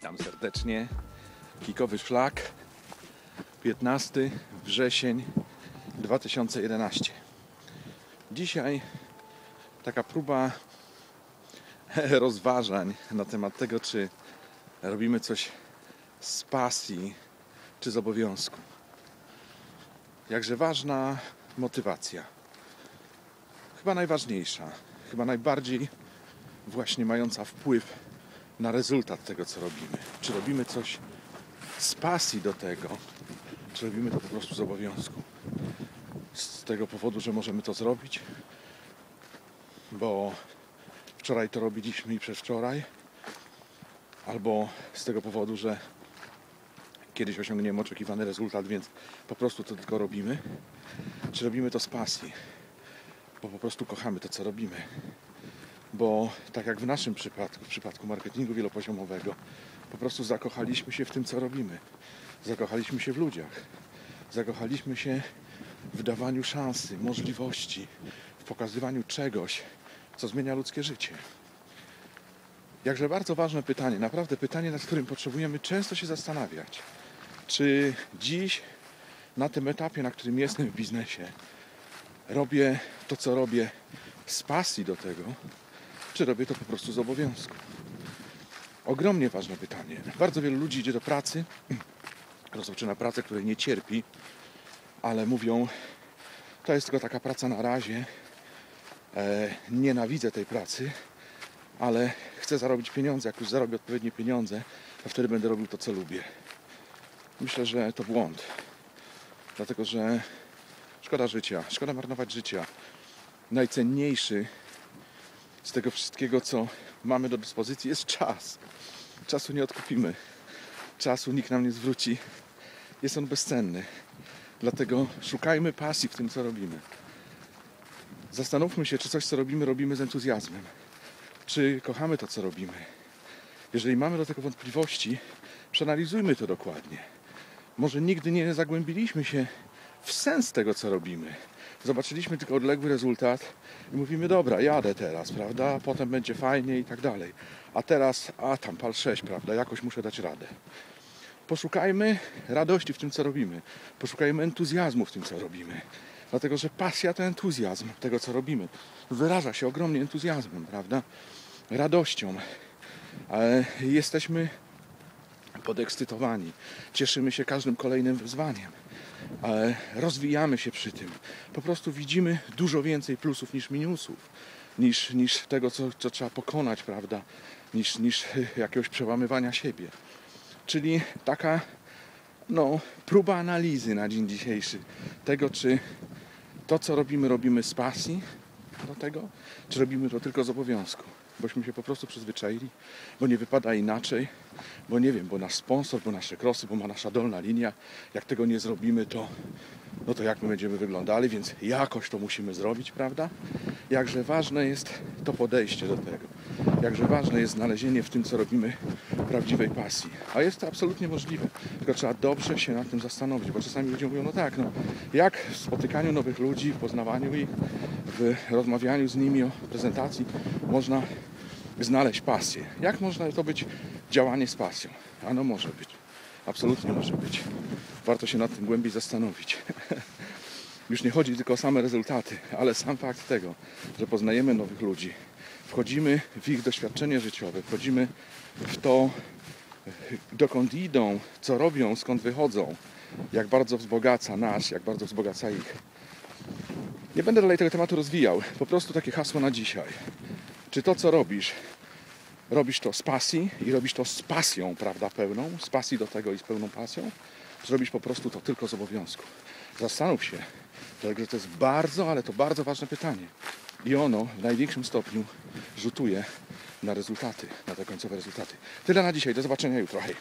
Witam serdecznie. Kikowy szlak. 15 wrzesień 2011. Dzisiaj taka próba rozważań na temat tego, czy robimy coś z pasji, czy z obowiązku. Jakże ważna motywacja. Chyba najważniejsza, chyba najbardziej właśnie mająca wpływ na rezultat tego, co robimy. Czy robimy coś z pasji do tego, czy robimy to po prostu z obowiązku. Z tego powodu, że możemy to zrobić, bo wczoraj to robiliśmy i przedwczoraj, albo z tego powodu, że kiedyś osiągniemy oczekiwany rezultat, więc po prostu to tylko robimy, czy robimy to z pasji, bo po prostu kochamy to, co robimy bo tak jak w naszym przypadku, w przypadku marketingu wielopoziomowego, po prostu zakochaliśmy się w tym, co robimy. Zakochaliśmy się w ludziach. Zakochaliśmy się w dawaniu szansy, możliwości, w pokazywaniu czegoś, co zmienia ludzkie życie. Jakże bardzo ważne pytanie, naprawdę pytanie, nad którym potrzebujemy często się zastanawiać. Czy dziś, na tym etapie, na którym jestem w biznesie, robię to, co robię z pasji do tego, czy robię to po prostu z obowiązku? Ogromnie ważne pytanie. Bardzo wielu ludzi idzie do pracy, rozpoczyna pracę, której nie cierpi, ale mówią, to jest tylko taka praca na razie, e, nienawidzę tej pracy, ale chcę zarobić pieniądze. Jak już zarobię odpowiednie pieniądze, to wtedy będę robił to, co lubię. Myślę, że to błąd. Dlatego, że szkoda życia, szkoda marnować życia. Najcenniejszy z tego wszystkiego, co mamy do dyspozycji, jest czas. Czasu nie odkupimy. Czasu nikt nam nie zwróci. Jest on bezcenny. Dlatego szukajmy pasji w tym, co robimy. Zastanówmy się, czy coś, co robimy, robimy z entuzjazmem. Czy kochamy to, co robimy. Jeżeli mamy do tego wątpliwości, przeanalizujmy to dokładnie. Może nigdy nie zagłębiliśmy się w sens tego, co robimy zobaczyliśmy tylko odległy rezultat i mówimy, dobra, jadę teraz, prawda, potem będzie fajnie i tak dalej. A teraz, a tam pal 6, prawda, jakoś muszę dać radę. Poszukajmy radości w tym, co robimy. Poszukajmy entuzjazmu w tym, co robimy. Dlatego, że pasja to entuzjazm tego, co robimy. Wyraża się ogromnie entuzjazmem, prawda? Radością. Ale jesteśmy podekscytowani. Cieszymy się każdym kolejnym wyzwaniem ale rozwijamy się przy tym. Po prostu widzimy dużo więcej plusów niż minusów, niż, niż tego, co, co trzeba pokonać, prawda, niż, niż jakiegoś przełamywania siebie. Czyli taka no, próba analizy na dzień dzisiejszy tego, czy to, co robimy, robimy z pasji do tego, czy robimy to tylko z obowiązku bośmy się po prostu przyzwyczaili, bo nie wypada inaczej, bo nie wiem, bo nasz sponsor, bo nasze krosy, bo ma nasza dolna linia. Jak tego nie zrobimy, to no to jak my będziemy wyglądali, więc jakoś to musimy zrobić, prawda? Jakże ważne jest to podejście do tego. Jakże ważne jest znalezienie w tym, co robimy, prawdziwej pasji. A jest to absolutnie możliwe. Tylko trzeba dobrze się nad tym zastanowić, bo czasami ludzie mówią, no tak, no jak w spotykaniu nowych ludzi, w poznawaniu ich, w rozmawianiu z nimi o prezentacji można znaleźć pasję. Jak można to być działanie z pasją? Ano może być. Absolutnie może być. Warto się nad tym głębiej zastanowić. Już nie chodzi tylko o same rezultaty, ale sam fakt tego, że poznajemy nowych ludzi, wchodzimy w ich doświadczenie życiowe, wchodzimy w to, dokąd idą, co robią, skąd wychodzą, jak bardzo wzbogaca nas, jak bardzo wzbogaca ich. Nie będę dalej tego tematu rozwijał, po prostu takie hasło na dzisiaj. Czy to, co robisz, robisz to z pasji i robisz to z pasją, prawda, pełną, z pasji do tego i z pełną pasją, czy robisz po prostu to tylko z obowiązku? Zastanów się, dlatego że to jest bardzo, ale to bardzo ważne pytanie. I ono w największym stopniu rzutuje na rezultaty, na te końcowe rezultaty. Tyle na dzisiaj, do zobaczenia jutro, hej!